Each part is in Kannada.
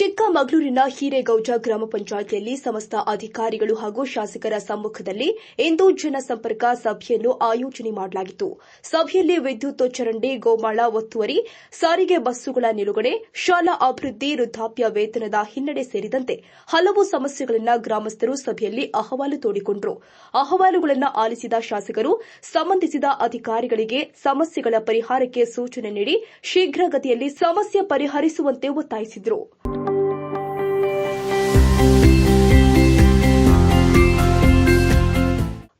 ಚಿಕ್ಕಮಗಳೂರಿನ ಹಿರೇಗೌಜ ಗ್ರಾಮ ಪಂಚಾಯಿತಿಯಲ್ಲಿ ಸಮಸ್ತ ಅಧಿಕಾರಿಗಳು ಹಾಗೂ ಶಾಸಕರ ಸಮ್ಮುಖದಲ್ಲಿ ಇಂದು ಜನಸಂಪರ್ಕ ಸಭೆಯನ್ನು ಆಯೋಜನೆ ಮಾಡಲಾಗಿತ್ತು. ಸಭೆಯಲ್ಲಿ ವಿದ್ಯುತ್ ಚರಂಡಿ, ಗೋಮಾಳ ಒತ್ತುವರಿ, ಸಾರಿಗೆ ಬಸ್ಸುಗಳ ನಿಲುಗಡೆ, ಶಾಲಾ ಅಭಿವೃದ್ಧಿ, ವೃದ್ಧಾಪ್ಯ ವೇತನದ ಹಿನ್ನಡೆ ಸೇರಿದಂತೆ ಹಲವು ಸಮಸ್ಯೆಗಳನ್ನು ಗ್ರಾಮಸ್ಥರು ಸಭೆಯಲ್ಲಿ ಅಹವಾಲು ತೋಡಿಕೊಂಡರು. ಅಹವಾಲುಗಳನ್ನು ಆಲಿಸಿದ ಶಾಸಕರು, ಸಂಬಂಧಿಸಿದ ಅಧಿಕಾರಿಗಳಿಗೆ ಸಮಸ್ಯೆಗಳ ಪರಿಹಾರಕ್ಕೆ ಸೂಚನೆ ನೀಡಿ ಶೀಘ್ರಗತಿಯಲ್ಲಿ ಸಮಸ್ಯೆ ಪರಿಹರಿಸುವಂತೆ ಒತ್ತಾಯಿಸಿದರು.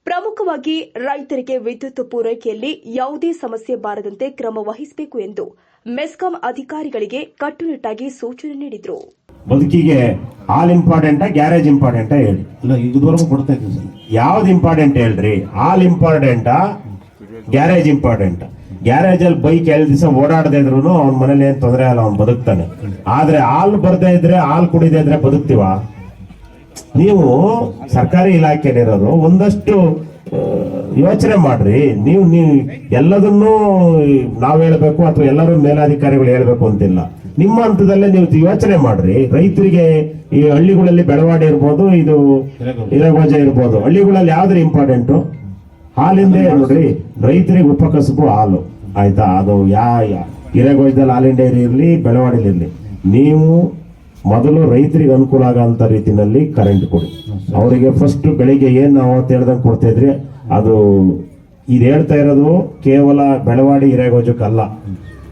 ಪ್ರಮುಖವಾಗಿ ರೈತರಿಗೆ ವಿದ್ಯುತ್ ಪೂರೈಕೆಯಲ್ಲಿ ಯಾವುದೇ ಸಮಸ್ಯೆ ಬಾರದಂತೆ ಕ್ರಮ ವಹಿಸಬೇಕು ಎಂದು ಮೆಸ್ಕಾಂ ಅಧಿಕಾರಿಗಳಿಗೆ ಕಟ್ಟುನಿಟ್ಟಾಗಿ ಸೂಚನೆ ನೀಡಿದರು. ಬದುಕಿಗೆ ಹಾಲ್ ಇಂಪಾರ್ಟೆಂಟ್ ಗ್ಯಾರೇಜ್ ಇಂಪಾರ್ಟೆಂಟ್ ಹೇಳಿ. ಇಲ್ಲ ಇದುವರೆಗೂ ಕೊಡ್ತಾ ಇದ್ದೀವಿ ಸರ್. ಯಾವ್ದು ಇಂಪಾರ್ಟೆಂಟ್ ಹೇಳ್ರಿ? Hall important garage important garage ಅಲ್ಲಿ ಬೈಕ್ ಎರಡು ದಿವಸ ಓಡಾಡದೇ ಇದ್ರು ಅವ್ನ ಮನೇಲಿ ಏನ್ ತೊಂದರೆ ಅಲ್ಲ ಅವ್ನು ಬದುಕ್ತಾನೆ. ಆದ್ರೆ ಹಾಲು ಬರ್ದೇ ಇದ್ರೆ ಹಾಲು ಕುಡಿದೇ ಇದ್ರೆ ಬದುಕ್ತಿವ? ನೀವು ಸರ್ಕಾರಿ ಇಲಾಖೆಯಲ್ಲಿರೋರು ಒಂದಷ್ಟು ಯೋಚನೆ ಮಾಡ್ರಿ. ನೀವು ನೀವು ಎಲ್ಲದನ್ನೂ ನಾವ್ ಹೇಳ್ಬೇಕು ಅಥವಾ ಎಲ್ಲರೂ ಮೇಲಾಧಿಕಾರಿಗಳು ಹೇಳ್ಬೇಕು ಅಂತಿಲ್ಲ. ನಿಮ್ಮ ಹಂತದಲ್ಲೇ ನೀವು ಯೋಚನೆ ಮಾಡ್ರಿ. ರೈತರಿಗೆ ಈ ಹಳ್ಳಿಗಳಲ್ಲಿ ಬೆಳವಾಡಿ ಇರ್ಬೋದು ಇದು ಇರಗೋಜ ಇರ್ಬೋದು. ಹಳ್ಳಿಗಳಲ್ಲಿ ಯಾವ್ದ್ರ ಇಂಪಾರ್ಟೆಂಟು ಹಾಲಿಂದ ನೋಡ್ರಿ, ರೈತರಿಗೆ ಉಪಕಸಬು ಹಾಲು. ಆಯ್ತಾ? ಅದು ಯಾ ಹಿರೇಗೋಜದಲ್ಲಿ ಹಾಲಿನ ಡೈರಿ ಇರಲಿ, ಬೆಳವಾಡಿಲಿ ಇರಲಿ. ನೀವು ಮೊದಲು ರೈತರಿಗೆ ಅನುಕೂಲ ಆಗಂತ ರೀತಿನಲ್ಲಿ ಕರೆಂಟ್ ಕೊಡಿ. ಅವರಿಗೆ ಫಸ್ಟ್ ಬೆಳಿಗ್ಗೆ ಏನು ನಾವು ಅಂತ ಹೇಳ್ದಂಗೆ ಕೊಡ್ತಾ ಇದ್ರಿ, ಅದು ಇದು ಹೇಳ್ತಾ ಇರೋದು ಕೇವಲ ಬೆಳವಾಡಿ, ಹಿರೇಗೋಜಕ್ಕಲ್ಲ.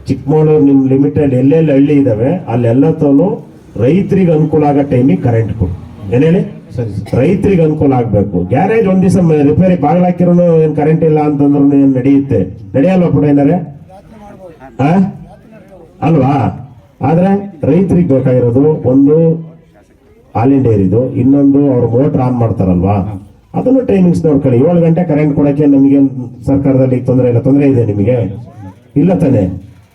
ಚಿಕ್ಕಮಗಳೂರು ನಿಮ್ಮ ಲಿಮಿಟೆಡ್ ಎಲ್ಲೆಲ್ಲಿ ಹಳ್ಳಿ ಇದ್ದಾವೆ ಅಲ್ಲೆಲ್ಲ ತೋಲು ರೈತರಿಗೆ ಅನುಕೂಲ ಆಗೋ ಟೈಮಿಗೆ ಕರೆಂಟ್ ಕೊಡಿ. ಏನೇಳಿ ಸರಿ ರೈತರಿಗೆ ಅನುಕೂಲ ಆಗ್ಬೇಕು. ಗ್ಯಾರೇಜ್ ಒಂದ್ ದಿವಸ ರಿಪೇರಿ ಬಾಗ್ಲಾಕಿರೋ ಏನ್ ಕರೆಂಟ್ ಇಲ್ಲ ಅಂತಂದ್ರು ಏನ್ ನಡೆಯುತ್ತೆ? ನಡೆಯಲ್ವಾ ಪುಟ ಏನಾರೆ? ಅಲ್ವಾ? ಆದ್ರೆ ರೈತರಿಗೆ ಬೇಕಾಗಿರೋದು ಒಂದು ಹಾಲಿನ ಡೈರಿದು ಇನ್ನೊಂದು ಅವ್ರು ಮೋಟರ್ ಆನ್ ಮಾಡ್ತಾರಲ್ವಾ? ಅದನ್ನು ಟೈಮಿಂಗ್ಸ್ ನೋಡ್ಕೊಳ್ಳಿ. ಏಳು ಗಂಟೆ ಕರೆಂಟ್ ಕೊಡಕ್ಕೆ ನಮಗೆ ಸರ್ಕಾರದಲ್ಲಿ ತೊಂದರೆ ಇಲ್ಲ, ತೊಂದರೆ ಇದೆ ನಿಮಗೆ? ಇಲ್ಲ ತಾನೆ?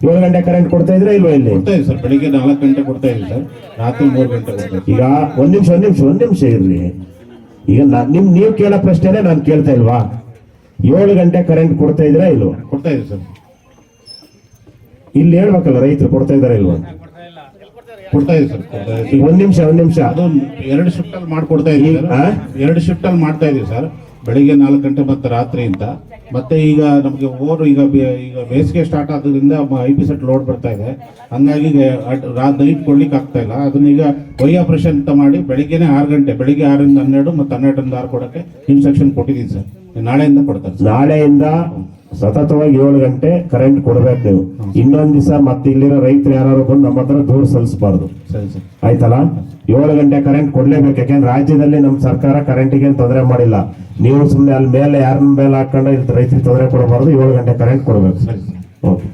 ಏಳು ಗಂಟೆ ಕರೆಂಟ್ ಕೊಡ್ತಾ ಇದ್ರೆ ಇಲ್ವಾ ಇಲ್ಲಿ? ಕೊಡ್ತಾ ಇದ್ದೀವಿ ಸರ್ ಬೆಳಿಗ್ಗೆ ನಾಲ್ಕು ಗಂಟೆ ಕೊಡ್ತಾ ಇದ್ದೀವಿ ಸರ್. ರಾತ್ರಿ ಮೂರು ಗಂಟೆ ಕೊಡ್ತಾ ಇದ್ದೀವಿ. ಈಗ ಒಂದ್ ನಿಮಿಷ ಒಂದ್ ನಿಮಿಷ ಒಂದ್ ನಿಮಿಷ ಇರ್ಲಿ ಈಗ ನಾ- ನಿಮ್ ನೀವು ಕೇಳೋ ಪ್ರಶ್ನೆನೇ ನಾನು ಕೇಳ್ತಾ ಇಲ್ವಾ? ಏಳು ಗಂಟೆ ಕರೆಂಟ್ ಕೊಡ್ತಾ ಇದ್ರೆ ಇಲ್ವಾ? ಕೊಡ್ತಾ ಇದ್ದೀವಿ ಸರ್. ಇಲ್ಲಿ ಹೇಳ್ಬೇಕಲ್ಲ ರೈತರು ಕೊಡ್ತಾ ಇದಾರ ಇಲ್ವಾ? ಕೊಡ್ತಾ ಇದ್ದೀವಿ ಸರ್ ಕೊಡ್ತಾ ಇದ್ದೀವಿ. ಈಗ ಒಂದ್ ನಿಮಿಷ ಒಂದ್ ನಿಮಿಷ. ಅದು ಎರಡು ಶಿಫ್ಟ್ ಅಲ್ಲಿ ಮಾಡ್ಕೊಡ್ತಾ ಇದ್ದೀವಿ ಆ? ಎರಡು ಶಿಫ್ಟ್ ಅಲ್ಲಿ ಮಾಡ್ತಾ ಇದೀವಿ ಸರ್. ಬೆಳಿಗ್ಗೆ ನಾಲ್ಕು ಗಂಟೆ ಮತ್ತೆ ರಾತ್ರಿ ಅಂತ ಮತ್ತೆ ಈಗ ನಮಗೆ ಓವರ್ ಈಗ ಈಗ ಬೇಸಿಗೆ ಸ್ಟಾರ್ಟ್ ಆದ್ರಿಂದ ಐ ಪಿ ಸೆಟ್ ಲೋಡ್ ಬರ್ತಾ ಇದೆ. ಹಂಗಾಗಿ ನೈಟ್ ಕೊಡ್ಲಿಕ್ಕೆ ಆಗ್ತಾ ಇಲ್ಲ. ಅದನ್ನ ಈಗ ವೈ ಆಪರೇಷನ್ ಅಂತ ಮಾಡಿ ಬೆಳಿಗ್ಗೆನೆ ಆರು ಗಂಟೆ, ಬೆಳಿಗ್ಗೆ ಆರರಿಂದ ಹನ್ನೆರಡು ಮತ್ತೆ ಹನ್ನೆರಡರಿಂದ ಆರು ಕೊಡಕ್ಕೆ ಇನ್ಸ್ಟ್ರಕ್ಷನ್ ಕೊಟ್ಟಿದ್ದೀನಿ ಸರ್. ನಾಳೆಯಿಂದ ಕೊಡ್ತಾರೆ ನಾಳೆಯಿಂದ ಸತತವಾಗಿ ಏಳು ಗಂಟೆ ಕರೆಂಟ್ ಕೊಡ್ಬೇಕು ನೀವು. ಇನ್ನೊಂದ್ ದಿವಸ ಮತ್ತೆ ಇಲ್ಲಿರೋ ರೈತರು ಯಾರು ಬಂದು ನಮ್ಮ ಹತ್ರ ದೂರ ಸಲ್ಲಿಸಬಾರ್ದು. ಆಯ್ತಲ್ಲ? ಏಳು ಗಂಟೆ ಕರೆಂಟ್ ಕೊಡ್ಲೇಬೇಕು. ಯಾಕೆಂದ್ರೆ ರಾಜ್ಯದಲ್ಲಿ ನಮ್ಮ ಸರ್ಕಾರ ಕರೆಂಟಿಗೆ ತೊಂದರೆ ಮಾಡಿಲ್ಲ. ನೀವು ಸುಮ್ಮನೆ ಅಲ್ಲಿ ಮೇಲೆ ಯಾರ ಮೇಲೆ ಹಾಕೊಂಡು ರೈತರಿಗೆ ತೊಂದರೆ ಕೊಡಬಾರ್ದು. ಏಳು ಗಂಟೆ ಕರೆಂಟ್ ಕೊಡ್ಬೇಕು. ಓಕೆ